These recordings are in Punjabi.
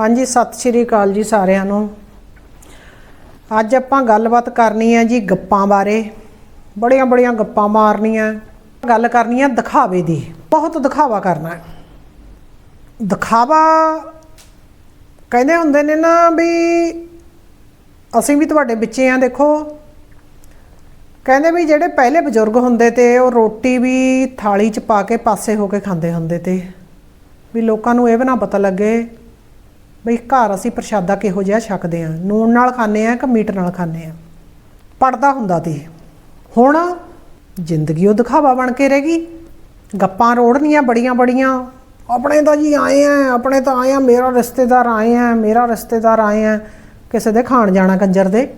ਹਾਂਜੀ, ਸਤਿ ਸ਼੍ਰੀ ਅਕਾਲ ਜੀ ਸਾਰਿਆਂ ਨੂੰ। ਅੱਜ ਆਪਾਂ ਗੱਲਬਾਤ ਕਰਨੀ ਹੈ ਜੀ ਗੱਪਾਂ ਬਾਰੇ। ਬੜੀਆਂ ਬੜੀਆਂ ਗੱਪਾਂ ਮਾਰਨੀਆਂ। ਗੱਲ ਕਰਨੀ ਹੈ ਦਿਖਾਵੇ ਦੀ। ਬਹੁਤ ਦਿਖਾਵਾ ਕਰਨਾ। ਹੈ ਦਿਖਾਵਾ ਕਹਿੰਦੇ ਹੁੰਦੇ ਨੇ ਨਾ ਵੀ ਅਸੀਂ ਵੀ ਤੁਹਾਡੇ ਵਿੱਚੇ ਆ ਦੇਖੋ। ਕਹਿੰਦੇ ਵੀ ਜਿਹੜੇ ਪਹਿਲੇ ਬਜ਼ੁਰਗ ਹੁੰਦੇ ਤੇ ਉਹ ਰੋਟੀ ਵੀ ਥਾਲੀ 'ਚ ਪਾ ਕੇ ਪਾਸੇ ਹੋ ਕੇ ਖਾਂਦੇ ਹੁੰਦੇ ਤੇ। ਵੀ ਲੋਕਾਂ ਨੂੰ ਇਹ ਵੀ ਨਾ ਪਤਾ ਲੱਗੇ ਬਈ ਘਰ ਅਸੀਂ ਪ੍ਰਸ਼ਾਦਾ ਕਿਹੋ ਜਿਹਾ ਛਕਦੇ ਆ ਨੂਣ ਨਾਲ ਖਾਂਦੇ ਆ ਕਿ ਮੀਟ ਨਾਲ ਖਾਂਦੇ ਆ ਪੜਦਾ ਹੁੰਦਾ ਤੀ ਹੁਣ ਜ਼ਿੰਦਗੀ ਉਹ ਦਿਖਾਵਾ ਬਣ ਕੇ ਰਹਿ ਗਈ। ਗੱਪਾਂ ਰੋੜਨੀਆਂ ਬੜੀਆਂ ਬੜੀਆਂ। ਆਪਣੇ ਤਾਂ ਜੀ ਆਏ ਆ ਆਪਣੇ ਤਾਂ ਆਏ ਆ ਮੇਰਾ ਰਿਸ਼ਤੇਦਾਰ ਆਏ ਆ ਮੇਰਾ ਰਿਸ਼ਤੇਦਾਰ ਆਏ ਆ। ਕਿਸੇ ਦੇ ਖਾਣ ਜਾਣਾ ਕੰਜਰ ਦੇ।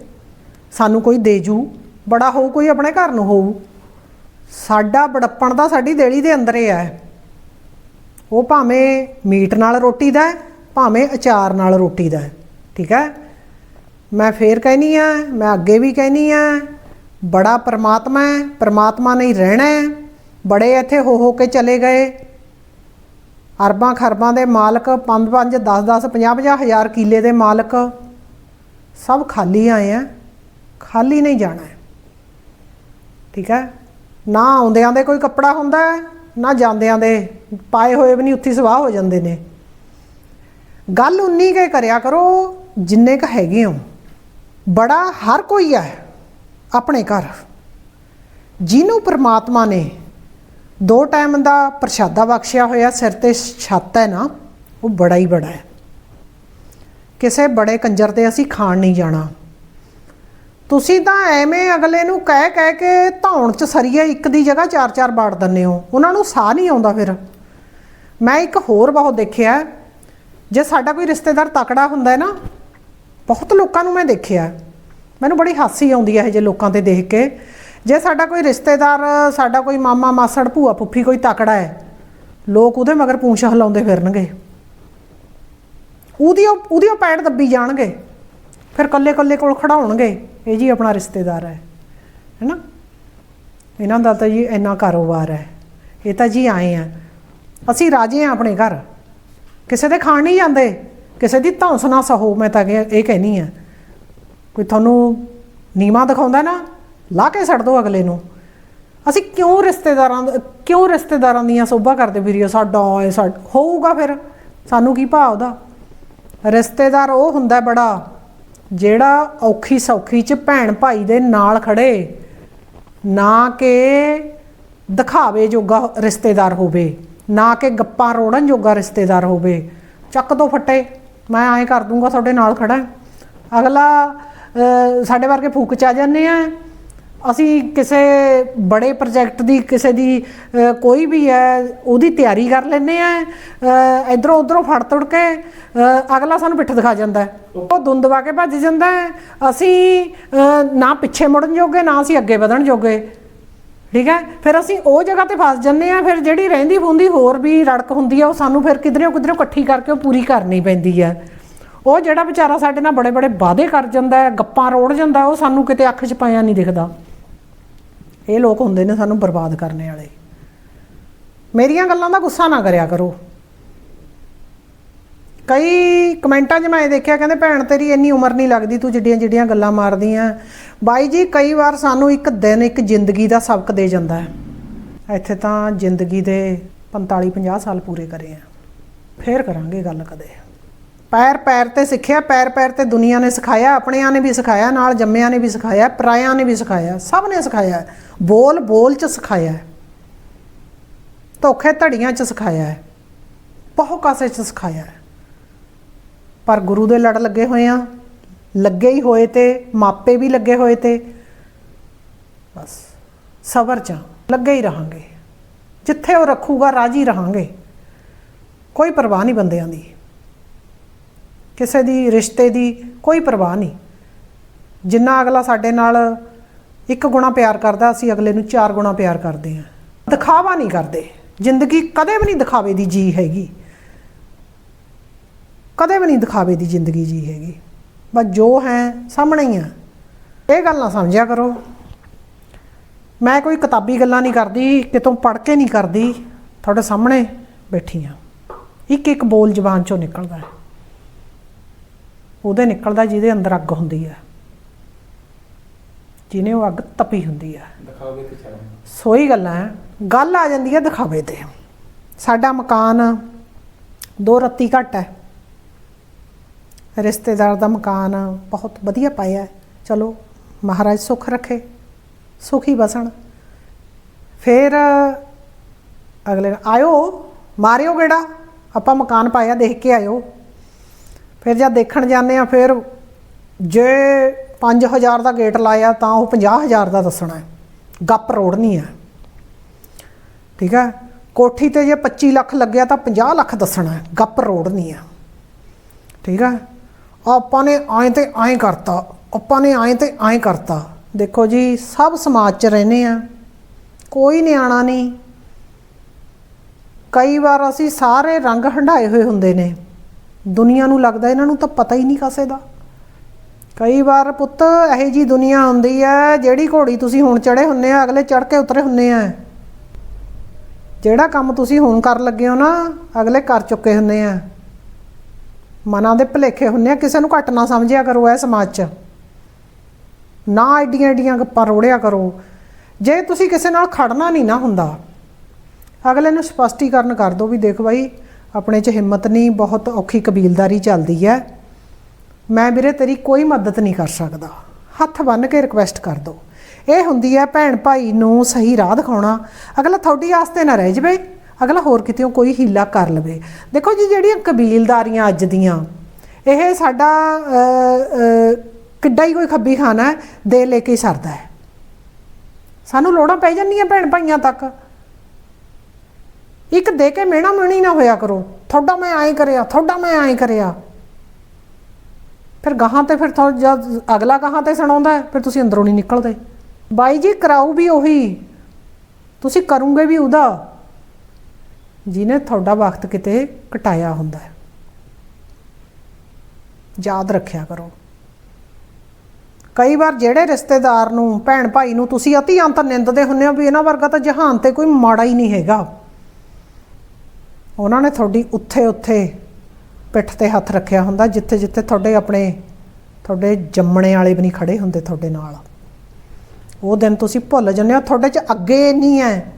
ਸਾਨੂੰ ਕੋਈ ਦੇ ਜੂ। ਬੜਾ ਹੋਊ ਕੋਈ ਆਪਣੇ ਘਰ ਨੂੰ ਹੋਊ। ਸਾਡਾ ਬੜੱਪਣ ਦਾ ਸਾਡੀ ਦੇਲੀ ਦੇ ਅੰਦਰ ਹੀ ਹੈ ਉਹ ਭਾਵੇਂ ਮੀਟ ਨਾਲ ਰੋਟੀ ਦਾ ਹੈ, ਭਾਵੇਂ ਅਚਾਰ ਨਾਲ ਰੋਟੀ ਦਾ, ਠੀਕ ਹੈ? ਮੈਂ ਫੇਰ ਕਹਿਨੀ ਆ, ਮੈਂ ਅੱਗੇ ਵੀ ਕਹਿਨੀ ਆ, ਬੜਾ ਪਰਮਾਤਮਾ ਹੈ, ਪਰਮਾਤਮਾ ਨੇ ਰਹਿਣਾ ਹੈ, ਬੜੇ ਇੱਥੇ ਹੋ ਹੋ ਕੇ ਚਲੇ ਗਏ। ਅਰਬਾਂ ਖਰਬਾਂ ਦੇ ਮਾਲਕ 5 5 10 10 50 50 ਹਜ਼ਾਰ ਕਿੱਲੇ ਦੇ ਮਾਲਕ, ਸਭ ਖਾਲੀ ਆਏ ਆ, ਖਾਲੀ ਨਹੀਂ ਜਾਣਾ ਹੈ। ਠੀਕ ਹੈ? ਨਾ ਆਉਂਦਿਆਂ ਦੇ ਕੋਈ ਕੱਪੜਾ ਹੁੰਦਾ, ਨਾ ਜਾਂਦਿਆਂ ਦੇ, ਪਾਏ ਹੋਏ ਵੀ ਨਹੀਂ, ਉੱਥੇ ਸਵਾਹ ਹੋ ਜਾਂਦੇ ਨੇ। ਗੱਲ ਉਨੀ ਕੇ ਕਰਿਆ ਕਰੋ, ਜਿੰਨੇ ਕ ਹੈਗੇ ਹੋ। ਬੜਾ ਹਰ ਕੋਈ ਹੈ ਆਪਣੇ ਘਰ। ਜਿਹਨੂੰ ਪ੍ਰਮਾਤਮਾ ਨੇ ਦੋ ਟਾਈਮ ਦਾ ਪ੍ਰਸ਼ਾਦਾ ਬਖਸ਼ਿਆ ਹੋਇਆ, ਸਿਰ ਤੇ ਛੱਤ ਹੈ ਨਾ, ਉਹ ਬੜਾ ਹੀ ਬੜਾ ਹੈ। ਕਿਸੇ ਬੜੇ ਕੰਜਰ ਤੇ ਅਸੀਂ ਖਾਣ ਨਹੀਂ ਜਾਣਾ। ਤੁਸੀਂ ਤਾਂ ਐਵੇਂ ਅਗਲੇ ਨੂੰ ਕਹਿ ਕਹਿ ਕੇ ਧੌਣ ਚ ਸਰੀਏ, ਇੱਕ ਦੀ ਜਗ੍ਹਾ ਚਾਰ ਚਾਰ ਬਾੜ ਦਿੰਦੇ ਹੋ। ਉਹਨਾਂ ਨੂੰ ਸਾਹ ਨਹੀਂ ਆਉਂਦਾ ਫਿਰ। ਮੈਂ ਇੱਕ ਹੋਰ ਬਹੁਤ ਦੇਖਿਆ ਜੇ ਸਾਡਾ ਕੋਈ ਰਿਸ਼ਤੇਦਾਰ ਤਕੜਾ ਹੁੰਦਾ ਹੈ ਨਾ, ਬਹੁਤ ਲੋਕਾਂ ਨੂੰ ਮੈਂ ਦੇਖਿਆ। ਮੈਨੂੰ ਬੜੀ ਹਾਸੀ ਆਉਂਦੀ ਹੈ ਇਹ ਜੇ ਲੋਕਾਂ ਤੇ ਦੇਖ ਕੇ। ਜੇ ਸਾਡਾ ਕੋਈ ਰਿਸ਼ਤੇਦਾਰ, ਸਾਡਾ ਕੋਈ ਮਾਮਾ ਮਾਸੜ, ਭੂਆ ਫੁੱਫੀ ਕੋਈ ਤਕੜਾ ਹੈ, ਲੋਕ ਉਹਦੇ ਮਗਰ ਪੂੰਛ ਹਿਲਾਉਂਦੇ ਫਿਰਨਗੇ। ਉਹਦੀ ਉਹਦੀ ਉਹ ਪੈੜ ਦੱਬੀ ਜਾਣਗੇ। ਫਿਰ ਕੱਲੇ ਕੱਲੇ ਕੋਲ ਖੜਾਉਣਗੇ ਇਹ ਜੀ ਆਪਣਾ ਰਿਸ਼ਤੇਦਾਰ ਹੈ ਹੈਨਾ ਇਹਨਾਂ ਦਾ ਤਾਂ ਜੀ ਇੰਨਾ ਕਾਰੋਬਾਰ ਹੈ। ਇਹ ਤਾਂ ਜੀ ਆਏ ਆ। ਅਸੀਂ ਰਾਜੇ ਆ ਆਪਣੇ ਘਰ। ਕਿਸੇ ਦੇ ਖਾਣ ਨਹੀਂ ਜਾਂਦੇ, ਕਿਸੇ ਦੀ ਧੌਂਸ ਨਾ ਸਹੋ, ਮੈਂ ਤਾਂ ਕਿ- ਇਹ ਕਹਿਨੀ ਆ। ਕੋਈ ਤੁਹਾਨੂੰ ਨੀਵਾ ਦਿਖਾਉਂਦਾ ਨਾ, ਲਾ ਕੇ ਛੱਡ ਦੋ ਅਗਲੇ ਨੂੰ। ਅਸੀਂ ਕਿਉਂ ਰਿਸ਼ਤੇਦਾਰਾਂ ਕਿਉਂ ਰਿਸ਼ਤੇਦਾਰਾਂ ਦੀਆਂ ਸੋਭਾ ਕਰਦੇ ਫਿਰੀਏ? ਸਾਡਾ ਹੋਊਗਾ ਫਿਰ। ਸਾਨੂੰ ਕੀ ਭਾਵ ਦਾ ਰਿਸ਼ਤੇਦਾਰ ਉਹ ਹੁੰਦਾ ਬੜਾ, ਜਿਹੜਾ ਔਖੀ ਸੌਖੀ ਚ ਭੈਣ ਭਾਈ ਦੇ ਨਾਲ ਖੜੇ, ਨਾ ਕਿ ਦਿਖਾਵੇ ਜੋਗਾ ਰਿਸ਼ਤੇਦਾਰ ਹੋਵੇ। ਨਾ ਕਿ ਗੱਪਾਂ ਰੋੜਨ ਜੋਗਾ ਰਿਸ਼ਤੇਦਾਰ ਹੋਵੇ। ਚੱਕ ਦੋ ਫੱਟੇ। ਮੈਂ ਐਂ ਕਰ ਦੂੰਗਾ, ਤੁਹਾਡੇ ਨਾਲ ਖੜਾ ਅਗਲਾ ਸਾਡੇ ਵਰਗੇ ਫੂਕ ਚ ਆ ਜਾਂਦੇ ਆ। ਅਸੀਂ ਕਿਸੇ ਬੜੇ ਪ੍ਰੋਜੈਕਟ ਦੀ, ਕਿਸੇ ਦੀ ਕੋਈ ਵੀ ਹੈ, ਉਹਦੀ ਤਿਆਰੀ ਕਰ ਲੈਂਦੇ ਆ। ਇਧਰੋਂ ਉਧਰੋਂ ਫੜ ਤੁੜ ਕੇ ਅਗਲਾ ਸਾਨੂੰ ਪਿੱਠ ਦਿਖਾ ਜਾਂਦਾ ਹੈ। ਉਹ ਦੁੰਦਵਾ ਕੇ ਭੱਜ ਜਾਂਦਾ ਅਸੀਂ ਨਾ ਪਿੱਛੇ ਮੁੜਨ ਜੋਗੇ, ਨਾ ਅਸੀਂ ਅੱਗੇ ਵਧਣ ਜੋਗੇ। ਠੀਕ ਹੈ? ਫਿਰ ਅਸੀਂ ਉਹ ਜਗ੍ਹਾ ਤੇ ਫਸ ਜੰਨੇ ਆ ਫਿਰ ਜਿਹੜੀ ਰਹਿੰਦੀ ਹੁੰਦੀ ਹੋਰ ਵੀ ਰੜਕ ਹੁੰਦੀ ਆ, ਉਹ ਸਾਨੂੰ ਫਿਰ ਕਿਧਰੇ ਕਿਧਰੇ ਇਕੱਠੀ ਕਰਕੇ ਉਹ ਪੂਰੀ ਕਰਨੀ ਪੈਂਦੀ ਹੈ ਉਹ ਜਿਹੜਾ ਵਿਚਾਰਾ ਸਾਡੇ ਨਾਲ ਬੜੇ ਬੜੇ ਵਾਅਦੇ ਕਰ ਜਾਂਦਾ ਹੈ, ਗੱਪਾਂ ਰੋੜ ਜਾਂਦਾ ਉਹ ਸਾਨੂੰ ਕਿਤੇ ਅੱਖ 'ਚ ਪਾਇਆ ਨਹੀਂ ਦਿਖਦਾ। ਇਹ ਲੋਕ ਹੁੰਦੇ ਨੇ ਸਾਨੂੰ ਬਰਬਾਦ ਕਰਨੇ ਵਾਲੇ। ਮੇਰੀਆਂ ਗੱਲਾਂ ਦਾ ਗੁੱਸਾ ਨਾ ਕਰਿਆ ਕਰੋ। ਕਈ ਕਮੈਂਟਾਂ 'ਚ ਮੈਂ ਇਹ ਦੇਖਿਆ, ਕਹਿੰਦੇ ਭੈਣ ਤੇਰੀ ਇੰਨੀ ਉਮਰ ਨਹੀਂ ਲੱਗਦੀ, ਤੂੰ ਜਿੱਡੀਆਂ ਜਿੱਡੀਆਂ ਗੱਲਾਂ ਮਾਰਦੀ ਆ ਬਾਈ ਜੀ, ਕਈ ਵਾਰ ਸਾਨੂੰ ਇੱਕ ਦਿਨ ਇੱਕ ਜ਼ਿੰਦਗੀ ਦਾ ਸਬਕ ਦੇ ਜਾਂਦਾ ਹੈ। ਇੱਥੇ ਤਾਂ ਜ਼ਿੰਦਗੀ ਦੇ 45 50 ਸਾਲ ਪੂਰੇ ਕਰੇ ਆ। ਫੇਰ ਕਰਾਂਗੇ ਗੱਲ ਕਦੇ। ਪੈਰ ਪੈਰ ਤੇ ਸਿੱਖਿਆ, ਪੈਰ ਪੈਰ ਤੇ ਦੁਨੀਆ ਨੇ ਸਿਖਾਇਆ, ਆਪਣਿਆਂ ਨੇ ਵੀ ਸਿਖਾਇਆ, ਨਾਲ ਜੰਮਿਆਂ ਨੇ ਵੀ ਸਿਖਾਇਆ, ਪਰਾਇਆਂ ਨੇ ਵੀ ਸਿਖਾਇਆ, ਸਭ ਨੇ ਸਿਖਾਇਆ। ਬੋਲ ਬੋਲ ਚ ਸਿਖਾਇਆ ਧੋਖੇ ਧੜੀਆਂ ਚ ਸਿਖਾਇਆ ਹੈ। ਬਹੁ ਕਾਸੇ ਚ ਸਿਖਾਇਆ ਹੈ। ਪਰ ਗੁਰੂ ਦੇ ਲੜ ਲੱਗੇ ਹੋਏ ਆ, ਲੱਗੇ ਹੀ ਹੋਏ ਤੇ, ਮਾਪੇ ਵੀ ਲੱਗੇ ਹੋਏ ਤੇ। ਬਸ, ਸਬਰ ਚ ਲੱਗੇ ਹੀ ਰਹਾਂਗੇ। ਜਿੱਥੇ ਉਹ ਰੱਖੂਗਾ, ਰਾਜੀ ਰਹਾਂਗੇ। ਕੋਈ ਪਰਵਾਹ ਨਹੀਂ ਬੰਦਿਆਂ ਦੀ। ਕਿਸੇ ਦੀ, ਰਿਸ਼ਤੇ ਦੀ ਕੋਈ ਪਰਵਾਹ ਨਹੀਂ। ਜਿੰਨਾ ਅਗਲਾ ਸਾਡੇ ਨਾਲ ਇੱਕ ਗੁਣਾ ਪਿਆਰ ਕਰਦਾ, ਅਸੀਂ ਅਗਲੇ ਨੂੰ ਚਾਰ ਗੁਣਾ ਪਿਆਰ ਕਰਦੇ ਹਾਂ। ਦਿਖਾਵਾ ਨਹੀਂ ਕਰਦੇ। ਜ਼ਿੰਦਗੀ ਕਦੇ ਵੀ ਨਹੀਂ ਦਿਖਾਵੇ ਦੀ ਜੀ ਹੈਗੀ। ਕਦੇ ਵੀ ਨਹੀਂ ਦਿਖਾਵੇ ਦੀ ਜ਼ਿੰਦਗੀ ਜੀ ਹੈਗੀ। ਬਸ ਜੋ ਹੈ ਸਾਹਮਣੇ ਹੀ ਆ। ਇਹ ਗੱਲ ਨਾ ਸਮਝਿਆ ਕਰੋ। ਮੈਂ ਕੋਈ ਕਿਤਾਬੀ ਗੱਲਾਂ ਨਹੀਂ ਕਰਦੀ ਕਿਤੋਂ ਪੜ੍ਹ ਕੇ ਨਹੀਂ ਕਰਦੀ। ਤੁਹਾਡੇ ਸਾਹਮਣੇ ਬੈਠੀ ਆ। ਇੱਕ ਇੱਕ ਬੋਲ ਜ਼ਬਾਨ ਚੋਂ ਨਿਕਲਦਾ ਹੈ। ਉਹਦੇ ਨਿਕਲਦਾ ਜਿਹਦੇ ਅੰਦਰ ਅੱਗ ਹੁੰਦੀ ਹੈ ਜਿਹਨੇ ਉਹ ਅੱਗ ਤਪੀ ਹੁੰਦੀ ਹੈ ਦਿਖਾਓਗੇ ਤੇ ਚਲੋ ਸੋਈ ਗੱਲਾਂ ਗੱਲ ਆ ਜਾਂਦੀ ਹੈ ਦਿਖਾਵੇ ਤੇ। ਸਾਡਾ ਮਕਾਨ ਦੋ ਰੱਤੀ ਘੱਟ ਹੈ। ਰਿਸ਼ਤੇਦਾਰ ਦਾ ਮਕਾਨ ਬਹੁਤ ਵਧੀਆ ਪਾਇਆ ਚਲੋ, ਮਹਾਰਾਜ ਸੁੱਖ ਰੱਖੇ, ਸੁਖੀ ਬਸਣ। ਫਿਰ ਅਗਲੇ ਆਇਓ, ਮਾਰਿਓ ਗੇੜਾ। ਆਪਾਂ ਮਕਾਨ ਪਾਇਆ, ਦੇਖ ਕੇ ਆਇਓ। ਫਿਰ ਜਦ ਦੇਖਣ ਜਾਂਦੇ ਆ ਫਿਰ ਜੇ 5000 ਦਾ ਗੇਟ ਲਾਇਆ, ਤਾਂ ਉਹ 50000 ਦਾ ਦੱਸਣਾ ਹੈ। ਗੱਪ ਰੋੜਨੀ ਹੈ। ਠੀਕ ਹੈ? ਕੋਠੀ ਤੇ ਜੇ 25 ਲੱਖ ਲੱਗਿਆ, ਤਾਂ 50 ਲੱਖ ਦੱਸਣਾ ਹੈ। ਗੱਪ ਰੋੜਨੀ ਹੈ। ਠੀਕ ਹੈ? ਆਪਾਂ ਨੇ ਐਂ ਤੇ ਐਂ ਕਰਤਾ, ਆਪਾਂ ਨੇ ਐਂ ਤੇ ਐਂ ਕਰਤਾ। ਦੇਖੋ ਜੀ, ਸਭ ਸਮਾਜ 'ਚ ਰਹਿੰਦੇ ਆ। ਕੋਈ ਨਿਆਣਾ ਨਹੀਂ। ਕਈ ਵਾਰ ਅਸੀਂ ਸਾਰੇ ਰੰਗ ਹੰਢਾਏ ਹੋਏ ਹੁੰਦੇ ਨੇ। ਦੁਨੀਆ ਨੂੰ ਲੱਗਦਾ ਇਹਨਾਂ ਨੂੰ ਤਾਂ ਪਤਾ ਹੀ ਨਹੀਂ ਕਾਸੇ ਦਾ। ਕਈ ਵਾਰ ਪੁੱਤ, ਇਹੋ ਜੀ ਦੁਨੀਆ ਹੁੰਦੀ ਹੈ, ਜਿਹੜੀ ਘੋੜੀ ਤੁਸੀਂ ਹੁਣ ਚੜੇ ਹੁੰਨੇ ਆ, ਅਗਲੇ ਚੜ ਕੇ ਉਤਰੇ ਹੁੰਨੇ ਆ। ਜਿਹੜਾ ਕੰਮ ਤੁਸੀਂ ਹੁਣ ਕਰਨ ਲੱਗੇ ਹੋ ਨਾ, ਅਗਲੇ ਕਰ ਚੁੱਕੇ ਹੁੰਨੇ ਆ। ਮਨਾਂ ਦੇ ਭੁਲੇਖੇ ਹੁੰਨੇ ਆ, ਕਿਸੇ ਨੂੰ ਘੱਟ ਨਾ ਸਮਝਿਆ ਕਰੋ ਇਹ ਸਮਾਜ 'ਚ। ਨਾ ਐਡੀਆਂ ਐਡੀਆਂ ਗੱਪਾਂ ਰੋੜਿਆ ਕਰੋ। ਜੇ ਤੁਸੀਂ ਕਿਸੇ ਨਾਲ ਖੜਨਾ ਨਹੀਂ ਨਾ ਹੁੰਦਾ, ਅਗਲੇ ਨੂੰ ਸਪਸ਼ਟੀਕਰਨ ਕਰ ਦਿਓ ਵੀ ਦੇਖ ਬਾਈ, ਆਪਣੇ 'ਚ ਹਿੰਮਤ ਨਹੀਂ, ਬਹੁਤ ਔਖੀ ਕਬੀਲਦਾਰੀ ਚੱਲਦੀ ਹੈ। ਮੈਂ ਵੀਰੇ ਤੇਰੀ ਕੋਈ ਮਦਦ ਨਹੀਂ ਕਰ ਸਕਦਾ। ਹੱਥ ਬੰਨ੍ਹ ਕੇ ਰਿਕਵੈਸਟ ਕਰ ਦੋ ਇਹ ਹੁੰਦੀ ਹੈ, ਭੈਣ ਭਾਈ ਨੂੰ ਸਹੀ ਰਾਹ ਦਿਖਾਉਣਾ। ਅਗਲਾ ਤੁਹਾਡੀ ਆਸਤੇ ਨਾ ਰਹਿ ਜਵੇ। ਅਗਲਾ ਹੋਰ ਕਿਤੇੋਂ ਕੋਈ ਹੀਲਾ ਕਰ ਲਵੇ। ਦੇਖੋ ਜੀ, ਜਿਹੜੀਆਂ ਕਬੀਲਦਾਰੀਆਂ ਅੱਜ ਦੀਆਂ, ਇਹ ਸਾਡਾ ਕਿੱਡਾ ਹੀ ਕੋਈ ਖੱਬੀ ਖਾਨਾ ਦੇ ਲੈ ਕੇ ਸਰਦਾ ਹੈ। ਸਾਨੂੰ ਲੋੜਾਂ ਪੈ ਜਾਂਦੀਆਂ ਭੈਣ ਭਾਈਆਂ ਤੱਕ। ਇੱਕ ਦੇ ਕੇ ਮਿਹਣਾ ਮਿਹਣੀ ਨਾ ਹੋਇਆ ਕਰੋ। ਤੁਹਾਡਾ ਮੈਂ ਐਂ ਕਰਿਆ, ਤੁਹਾਡਾ ਮੈਂ ਐਂ ਕਰਿਆ। ਫਿਰ ਗਾਹਾਂ ਤੇ ਫਿਰ ਥੋ ਜਦ ਅਗਲਾ ਗਾਹਾਂ ਤੇ ਸੁਣਾਉਂਦਾ ਫਿਰ ਤੁਸੀਂ ਅੰਦਰੋਂ ਨਹੀਂ ਨਿਕਲਦੇ। ਬਾਈ ਜੀ, ਕਰਾਊ ਵੀ ਉਹੀ। ਤੁਸੀਂ ਕਰੋਗੇ ਵੀ ਉਹਦਾ। ਜਿਹਨੇ ਤੁਹਾਡਾ ਵਕਤ ਕਿਤੇ ਘਟਾਇਆ ਹੁੰਦਾ ਹੈ। ਯਾਦ ਰੱਖਿਆ ਕਰੋ। ਕਈ ਵਾਰ ਜਿਹੜੇ ਰਿਸ਼ਤੇਦਾਰ ਨੂੰ, ਭੈਣ ਭਾਈ ਨੂੰ ਤੁਸੀਂ ਅਤੀ ਅੰਤ ਨਿੰਦਦੇ ਹੁੰਦੇ ਹੋ ਵੀ ਇਹਨਾਂ ਵਰਗਾ ਤਾਂ ਜਹਾਨ ਤੇ ਕੋਈ ਮਾੜਾ ਹੀ ਨਹੀਂ ਹੈਗਾ। ਉਹਨਾਂ ਨੇ ਤੁਹਾਡੀ ਉੱਥੇ ਉੱਥੇ ਪਿੱਠ ਤੇ ਹੱਥ ਰੱਖਿਆ ਹੁੰਦਾ, ਜਿੱਥੇ ਜਿੱਥੇ ਤੁਹਾਡੇ ਆਪਣੇ, ਤੁਹਾਡੇ ਜੰਮਣੇ ਵਾਲੇ ਵੀ ਨਹੀਂ ਖੜੇ ਹੁੰਦੇ ਤੁਹਾਡੇ ਨਾਲ। ਉਹ ਦਿਨ ਤੁਸੀਂ ਭੁੱਲ ਜਾਂਦੇ ਹੋ, ਤੁਹਾਡੇ 'ਚ ਅੱਗੇ ਨਹੀਂ ਹੈ।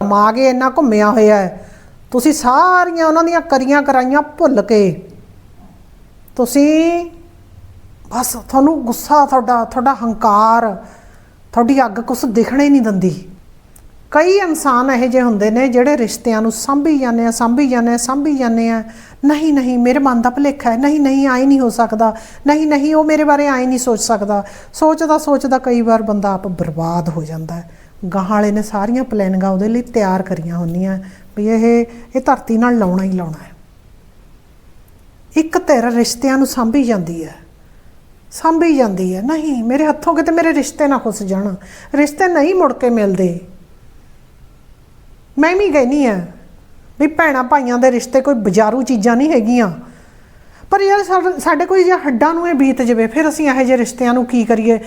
ਦਿਮਾਗੇ ਇੰਨਾ ਘੁੰਮਿਆ ਹੋਇਆ ਹੈ। ਤੁਸੀਂ ਸਾਰੀਆਂ ਉਹਨਾਂ ਦੀਆਂ ਕਰੀਆਂ ਕਰਾਈਆਂ ਭੁੱਲ ਕੇ ਤੁਸੀਂ ਬਸ ਤੁਹਾਨੂੰ ਗੁੱਸਾ, ਤੁਹਾਡਾ ਤੁਹਾਡਾ ਹੰਕਾਰ, ਤੁਹਾਡੀ ਅੱਗ ਕੁਛ ਦਿਖਣੇ ਨਹੀਂ ਦਿੰਦੀ। ਕਈ ਇਨਸਾਨ ਇਹੋ ਜਿਹੇ ਹੁੰਦੇ ਨੇ ਜਿਹੜੇ ਰਿਸ਼ਤਿਆਂ ਨੂੰ ਸਾਂਭੀ ਜਾਂਦੇ ਆ, ਸਾਂਭੀ ਜਾਂਦੇ ਆ, ਸਾਂਭੀ ਜਾਂਦੇ ਆ। ਨਹੀਂ ਨਹੀਂ, ਮੇਰੇ ਮਨ ਦਾ ਭੁਲੇਖਾ ਹੈ। ਨਹੀਂ ਨਹੀਂ ਆਈ ਨਹੀਂ ਹੋ ਸਕਦਾ। ਨਹੀਂ ਨਹੀਂ, ਉਹ ਮੇਰੇ ਬਾਰੇ ਆਈ ਨਹੀਂ ਸੋਚ ਸਕਦਾ। ਸੋਚਦਾ ਸੋਚਦਾ ਕਈ ਵਾਰ ਬੰਦਾ ਆਪ ਬਰਬਾਦ ਹੋ ਜਾਂਦਾ ਹੈ। ਗਾਹਾਂ ਵਾਲੇ ਨੇ ਸਾਰੀਆਂ ਪਲੈਨਿੰਗਾਂ ਉਹਦੇ ਲਈ ਤਿਆਰ ਕਰੀਆਂ ਹੁੰਦੀਆਂ। ਵੀ ਇਹ ਇਹ ਧਰਤੀ ਨਾਲ ਲਾਉਣਾ ਹੀ ਲਾਉਣਾ ਹੈ। ਇੱਕ ਧਿਰ ਰਿਸ਼ਤਿਆਂ ਨੂੰ ਸਾਂਭੀ ਜਾਂਦੀ ਹੈ। ਸਾਂਭੀ ਜਾਂਦੀ ਹੈ। ਨਹੀਂ, ਮੇਰੇ ਹੱਥੋਂ ਕਿਤੇ ਮੇਰੇ ਰਿਸ਼ਤੇ ਨਾ ਖੁੱਸ ਜਾਣ। ਰਿਸ਼ਤੇ ਨਹੀਂ ਮੁੜ ਕੇ ਮਿਲਦੇ। ਮੈਂ ਵੀ ਕਹਿੰਦੀ ਆ ਵੀ ਭੈਣਾਂ ਭਾਈਆਂ ਦੇ ਰਿਸ਼ਤੇ ਕੋਈ ਬਜ਼ਾਰੂ ਚੀਜ਼ਾਂ ਨਹੀਂ ਹੈਗੀਆਂ। ਪਰ ਯਾਰ ਸਾ- ਸਾਡੇ ਕੋਈ ਜੇ ਹੱਡਾਂ ਨੂੰ ਇਹ ਬੀਤ ਜਵੇ, ਫਿਰ ਅਸੀਂ ਇਹੋ ਜਿਹੇ ਰਿਸ਼ਤਿਆਂ ਨੂੰ ਕੀ ਕਰੀਏ?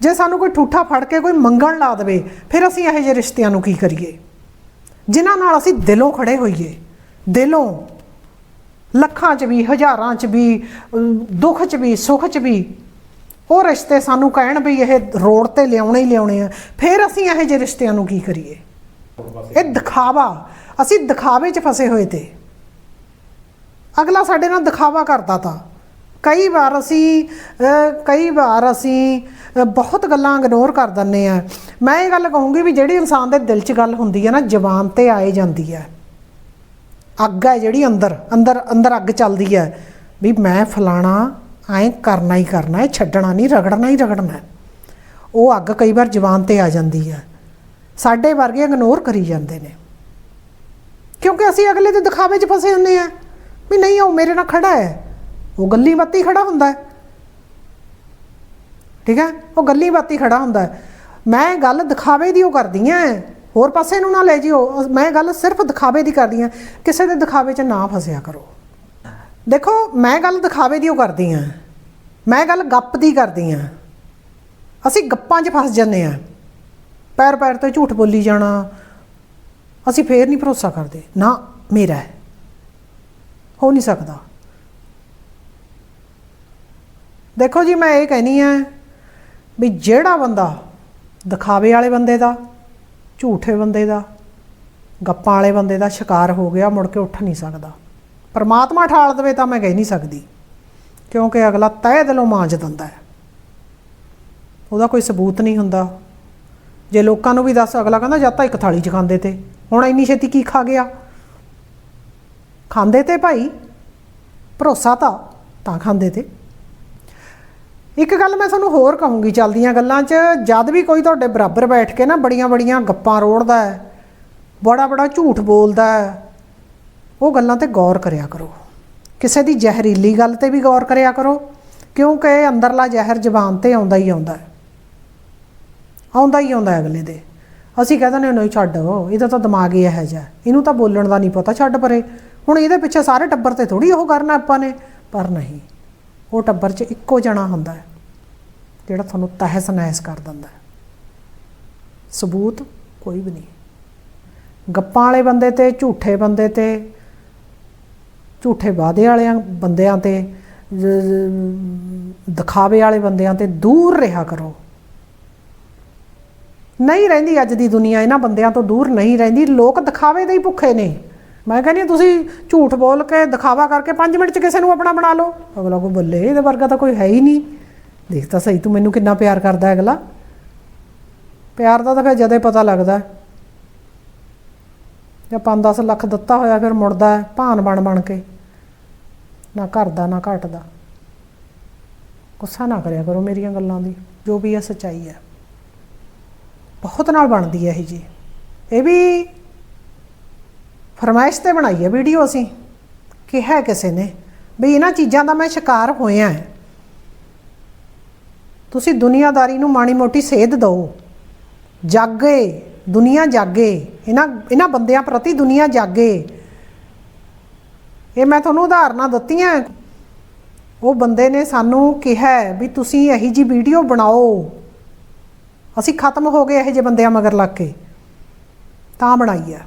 ਜੇ ਸਾਨੂੰ ਕੋਈ ਠੂਠਾ ਫੜ ਕੇ ਕੋਈ ਮੰਗਣ ਲਾ ਦੇਵੇ, ਫਿਰ ਅਸੀਂ ਇਹੋ ਜਿਹੇ ਰਿਸ਼ਤਿਆਂ ਨੂੰ ਕੀ ਕਰੀਏ? ਜਿਨ੍ਹਾਂ ਨਾਲ ਅਸੀਂ ਦਿਲੋਂ ਖੜੇ ਹੋਈਏ, ਦਿਲੋਂ। ਲੱਖਾਂ 'ਚ ਵੀ, ਹਜ਼ਾਰਾਂ 'ਚ ਵੀ ਦੁੱਖ 'ਚ ਵੀ, ਸੁੱਖ 'ਚ ਵੀ। ਉਹ ਰਿਸ਼ਤੇ ਸਾਨੂੰ ਕਹਿਣ ਵੀ ਇਹ ਰੋਡ ਤੇ ਲਿਆਉਣੇ ਹੀ ਲਿਆਉਣੇ ਆ। ਫਿਰ ਅਸੀਂ ਇਹੋ ਜਿਹੇ ਰਿਸ਼ਤਿਆਂ ਨੂੰ ਕੀ ਕਰੀਏ? ਇਹ ਦਿਖਾਵਾ। ਅਸੀਂ ਦਿਖਾਵੇ 'ਚ ਫਸੇ ਹੋਏ ਤੇ। ਅਗਲਾ ਸਾਡੇ ਨਾਲ ਦਿਖਾਵਾ ਕਰਦਾ ਤਾ। ਕਈ ਵਾਰ ਅਸੀਂ ਕਈ ਵਾਰ ਅਸੀਂ ਬਹੁਤ ਗੱਲਾਂ ਇਗਨੋਰ ਕਰ ਦਿੰਨੇ ਆ ਮੈਂ ਇਹ ਗੱਲ ਕਹੂੰਗੀ ਵੀ ਜਿਹੜੀ ਇਨਸਾਨ ਦੇ ਦਿਲ 'ਚ ਗੱਲ ਹੁੰਦੀ ਹੈ ਨਾ ਜ਼ਬਾਨ ਤੇ ਆਏ ਜਾਂਦੀ ਹੈ। ਅੱਗ ਹੈ ਜਿਹੜੀ ਅੰਦਰ ਅੰਦਰ ਅੰਦਰ ਅੱਗ ਚੱਲਦੀ ਹੈ। ਵੀ ਮੈਂ ਫਲਾਣਾ, ਐਂ ਕਰਨਾ ਹੀ ਕਰਨਾ ਹੈ, ਛੱਡਣਾ ਨਹੀਂ, ਰਗੜਨਾ ਹੀ ਰਗੜਨਾ ਉਹ ਅੱਗ ਕਈ ਵਾਰ ਜ਼ਬਾਨ ਤੇ ਆ ਜਾਂਦੀ ਹੈ। ਸਾਡੇ ਵਰਗੇ ਇਗਨੋਰ ਕਰੀ ਜਾਂਦੇ ਨੇ। ਕਿਉਂਕਿ ਅਸੀਂ ਅਗਲੇ ਦੇ ਦਿਖਾਵੇ 'ਚ ਫਸੇ ਹੁੰਨੇ ਆ ਵੀ ਨਹੀਂ, ਉਹ ਮੇਰੇ ਨਾਲ ਖੜਾ ਹੈ। ਉਹ ਗੱਲੀ ਬਾਤੀ ਖੜਾ ਹੁੰਦਾ ਹੈ। ਠੀਕ ਹੈ? ਉਹ ਗੱਲੀ ਬਾਤੀ ਖੜਾ ਹੁੰਦਾ ਹੈ। ਮੈਂ ਗੱਲ ਦਿਖਾਵੇ ਦੀ ਉਹ ਕਰਦੀ ਆ ਹੋਰ ਪਾਸੇ ਨੂੰ ਨਾ ਲੈ ਜਿਓ। ਮੈਂ ਗੱਲ ਸਿਰਫ ਦਿਖਾਵੇ ਦੀ ਕਰਦੀ ਆ ਕਿਸੇ ਦੇ ਦਿਖਾਵੇ 'ਚ ਨਾ ਫਸਿਆ ਕਰੋ। ਦੇਖੋ, ਮੈਂ ਗੱਲ ਦਿਖਾਵੇ ਦੀ ਉਹ ਕਰਦੀ ਆ ਮੈਂ ਗੱਲ ਗੱਪ ਦੀ ਕਰਦੀ ਆ ਅਸੀਂ ਗੱਪਾਂ 'ਚ ਫਸ ਜੰਨੇ ਆ ਪੈਰ ਪੈਰ ਤੇ ਝੂਠ ਬੋਲੀ ਜਾਣਾ। ਅਸੀਂ ਫੇਰ ਨਹੀਂ ਭਰੋਸਾ ਕਰਦੇ। ਨਾ, ਮੇਰਾ ਹੋ ਨਹੀਂ ਸਕਦਾ। ਦੇਖੋ ਜੀ, ਮੈਂ ਇਹ ਕਹਿਨੀ ਆ ਵੀ ਜਿਹੜਾ ਬੰਦਾ ਦਿਖਾਵੇ ਵਾਲੇ ਬੰਦੇ ਦਾ, ਝੂਠੇ ਬੰਦੇ ਦਾ, ਗੱਪਾਂ ਵਾਲੇ ਬੰਦੇ ਦਾ ਸ਼ਿਕਾਰ ਹੋ ਗਿਆ, ਮੁੜ ਕੇ ਉੱਠ ਨਹੀਂ ਸਕਦਾ। ਪਰਮਾਤਮਾ ਠਾਲ ਦੇਵੇ ਤਾਂ ਮੈਂ ਕਹਿ ਨਹੀਂ ਸਕਦੀ, ਕਿਉਂਕਿ ਅਗਲਾ ਤਹਿ ਦਿਲੋਂ ਮਾਂਜ ਦਿੰਦਾ ਹੈ। ਉਹਦਾ ਕੋਈ ਸਬੂਤ ਨਹੀਂ ਹੁੰਦਾ। ਜੇ ਲੋਕਾਂ ਨੂੰ ਵੀ ਦੱਸ, ਅਗਲਾ ਕਹਿੰਦਾ, ਜਾਂ ਤਾਂ ਇੱਕ ਥਾਲੀ 'ਚ ਖਾਂਦੇ ਤੇ। ਹੁਣ ਇੰਨੀ ਛੇਤੀ ਕੀ ਖਾ ਗਿਆ? ਖਾਂਦੇ ਤੇ ਭਾਈ, ਭਰੋਸਾ ਤਾਂ ਤਾਂ ਖਾਂਦੇ ਤੇ। ਇੱਕ ਗੱਲ ਮੈਂ ਤੁਹਾਨੂੰ ਹੋਰ ਕਹੂੰਗੀ ਚੱਲਦੀਆਂ ਗੱਲਾਂ 'ਚ, ਜਦ ਵੀ ਕੋਈ ਤੁਹਾਡੇ ਬਰਾਬਰ ਬੈਠ ਕੇ ਨਾ ਬੜੀਆਂ ਬੜੀਆਂ ਗੱਪਾਂ ਰੋੜਦਾ ਹੈ ਬੜਾ ਬੜਾ ਝੂਠ ਬੋਲਦਾ ਹੈ, ਉਹ ਗੱਲਾਂ ਤੇ ਗੌਰ ਕਰਿਆ ਕਰੋ। ਕਿਸੇ ਦੀ ਜ਼ਹਿਰੀਲੀ ਗੱਲ ਤੇ ਵੀ ਗੌਰ ਕਰਿਆ ਕਰੋ, ਕਿਉਂਕਿ ਅੰਦਰਲਾ ਜ਼ਹਿਰ ਜ਼ਬਾਨ ਤੇ ਆਉਂਦਾ ਹੀ ਆਉਂਦਾ ਹੈ। ਆਉਂਦਾ ਹੀ ਆਉਂਦਾ ਅਗਲੇ ਦੇ। ਅਸੀਂ ਕਹਿੰਦੇ ਨੇ ਨਹੀਂ ਛੱਡ, ਇਹਦਾ ਤਾਂ ਦਿਮਾਗ ਹੀ ਇਹੋ ਜਿਹਾ ਇਹਨੂੰ ਤਾਂ ਬੋਲਣ ਦਾ ਨਹੀਂ ਪਤਾ, ਛੱਡ ਪਰੇ। ਹੁਣ ਇਹਦੇ ਪਿੱਛੇ ਸਾਰੇ ਟੱਬਰ ਤੇ ਥੋੜੀ ਉਹ ਕਰਨਾ ਆਪਾਂ ਨੇ, ਪਰ ਨਹੀਂ। ਉਹ ਟੱਬਰ 'ਚ ਇੱਕੋ ਜਣਾ ਹੁੰਦਾ ਹੈ, ਜਿਹੜਾ ਤੁਹਾਨੂੰ ਤਹਿਸ ਨਹਿਸ ਕਰ ਦਿੰਦਾ ਹੈ। ਸਬੂਤ ਕੋਈ ਵੀ ਨਹੀਂ। ਗੱਪਾਂ ਵਾਲੇ ਬੰਦੇ ਤੇ, ਝੂਠੇ ਬੰਦੇ ਤੇ, ਝੂਠੇ ਵਾਅਦੇ ਵਾਲਿਆਂ ਬੰਦਿਆਂ ਤੇ ਦਿਖਾਵੇ ਵਾਲੇ ਬੰਦਿਆਂ ਤੇ ਦੂਰ ਰਿਹਾ ਕਰੋ। ਨਹੀਂ ਰਹਿੰਦੀ ਅੱਜ ਦੀ ਦੁਨੀਆ, ਇਹਨਾਂ ਬੰਦਿਆਂ ਤੋਂ ਦੂਰ ਨਹੀਂ ਰਹਿੰਦੀ। ਲੋਕ ਦਿਖਾਵੇ ਦੇ ਹੀ ਭੁੱਖੇ ਨੇ। ਮੈਂ ਕਹਿੰਦੀ ਹਾਂ, ਤੁਸੀਂ ਝੂਠ ਬੋਲ ਕੇ ਦਿਖਾਵਾ ਕਰਕੇ 5 ਮਿੰਟ ਚ ਕਿਸੇ ਨੂੰ ਆਪਣਾ ਬਣਾ ਲਓ। ਅਗਲਾ ਕੋ ਬੱਲੇ ਇਹਦੇ ਵਰਗਾ ਤਾਂ ਕੋਈ ਹੈ ਹੀ ਨਹੀਂ। ਦੇਖ ਤਾਂ ਸਹੀ ਤੂੰ ਮੈਨੂੰ ਕਿੰਨਾ ਪਿਆਰ ਕਰਦਾ ਹੈ ਅਗਲਾ। ਪਿਆਰ ਦਾ ਤਾਂ ਫਿਰ ਜਦੇ ਪਤਾ ਲੱਗਦਾ ਜਾਂ 5-10 ਲੱਖ ਦਿੱਤਾ ਹੋਇਆ ਫਿਰ ਮੁੜਦਾ ਹੈ ਭਾਨ ਬਣ ਬਣ ਕੇ। ਨਾ ਘਰ ਦਾ ਨਾ ਘਟ ਦਾ ਗੁੱਸਾ ਨਾ ਕਰਿਆ ਕਰੋ ਮੇਰੀਆਂ ਗੱਲਾਂ ਦੀ ਜੋ ਵੀ ਇਹ ਸੱਚਾਈ ਹੈ। ਬਹੁਤ ਨਾਲ ਬਣਦੀ ਹੈ ਇਹ ਜੀ। ਇਹ ਵੀ ਫਰਮਾਇਸ਼ ਤੇ ਬਣਾਈ ਹੈ ਵੀਡੀਓ ਅਸੀਂ, ਕਿਹਾ ਕਿਸੇ ਨੇ ਵੀ ਇਹਨਾਂ ਚੀਜ਼ਾਂ ਦਾ ਮੈਂ ਸ਼ਿਕਾਰ ਹੋਇਆ ਤੁਸੀਂ ਦੁਨੀਆਦਾਰੀ ਨੂੰ ਮਾੜੀ ਮੋਟੀ ਸੇਧ ਦਿਓ। ਜਾਗੇ, ਦੁਨੀਆ ਜਾਗੇ, ਇਹਨਾਂ ਇਹਨਾਂ ਬੰਦਿਆਂ ਪ੍ਰਤੀ ਦੁਨੀਆ ਜਾਗੇ। ਇਹ ਮੈਂ ਤੁਹਾਨੂੰ ਉਦਾਹਰਨਾਂ ਦਿੱਤੀਆਂ। ਉਹ ਬੰਦੇ ਨੇ ਸਾਨੂੰ ਕਿਹਾ ਵੀ ਤੁਸੀਂ ਇਹੀ ਜੀ ਵੀਡੀਓ ਬਣਾਓ। ਅਸੀਂ ਖਤਮ ਹੋ ਗਏ ਇਹੋ ਜਿਹੇ ਬੰਦਿਆਂ ਮਗਰ ਲੱਗ ਕੇ। ਤਾਂ ਬਣਾਈ ਆ।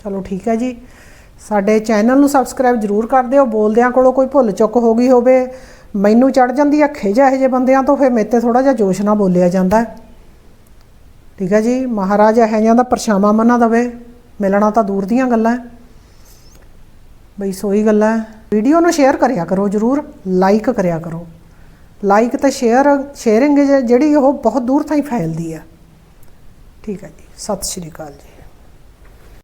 ਚਲੋ ਠੀਕ ਹੈ ਜੀ। ਸਾਡੇ ਚੈਨਲ ਨੂੰ ਸਬਸਕ੍ਰਾਈਬ ਜਰੂਰ ਕਰ ਦਿਓ। ਬੋਲਦਿਆਂ ਕੋਲੋਂ ਕੋਈ ਭੁੱਲ ਚੁੱਕ ਹੋ ਗਈ ਹੋਵੇ, ਮੈਨੂੰ ਚੜ ਜਾਂਦੀ ਆ ਖਿਜ ਇਹੋ ਜਿਹੇ ਬੰਦਿਆਂ ਤੋਂ, ਫਿਰ ਮੇਰੇ ਤੇ ਥੋੜਾ ਜਿਹਾ ਜੋਸ਼ ਨਾਲ ਬੋਲਿਆ ਜਾਂਦਾ। ਠੀਕ ਹੈ ਜੀ, ਮਹਾਰਾਜ ਇਹੋ ਜਿਹਾ ਦਾ ਪਰਛਾਵਾਂ ਮਨਾ ਦਵੇ। ਮਿਲਣਾ ਤਾਂ ਦੂਰ ਦੀਆਂ ਗੱਲਾਂ ਹੈ। ਬਈ ਸੋਈ ਗੱਲਾਂ ਹੈ। ਵੀਡੀਓ ਨੂੰ ਸ਼ੇਅਰ ਕਰਿਆ ਕਰੋ ਜਰੂਰ ਲਾਈਕ ਕਰਿਆ ਕਰੋ। ਲਾਈਕ ਤੇ ਸ਼ੇਅਰ ਸ਼ੇਅਰਿੰਗ ਜਿਹੜੀ ਉਹ ਬਹੁਤ ਦੂਰ ਤਾਈਂ ਫੈਲਦੀ ਆ ਠੀਕ ਹੈ ਜੀ, ਸਤਿ ਸ਼੍ਰੀ ਅਕਾਲ ਜੀ।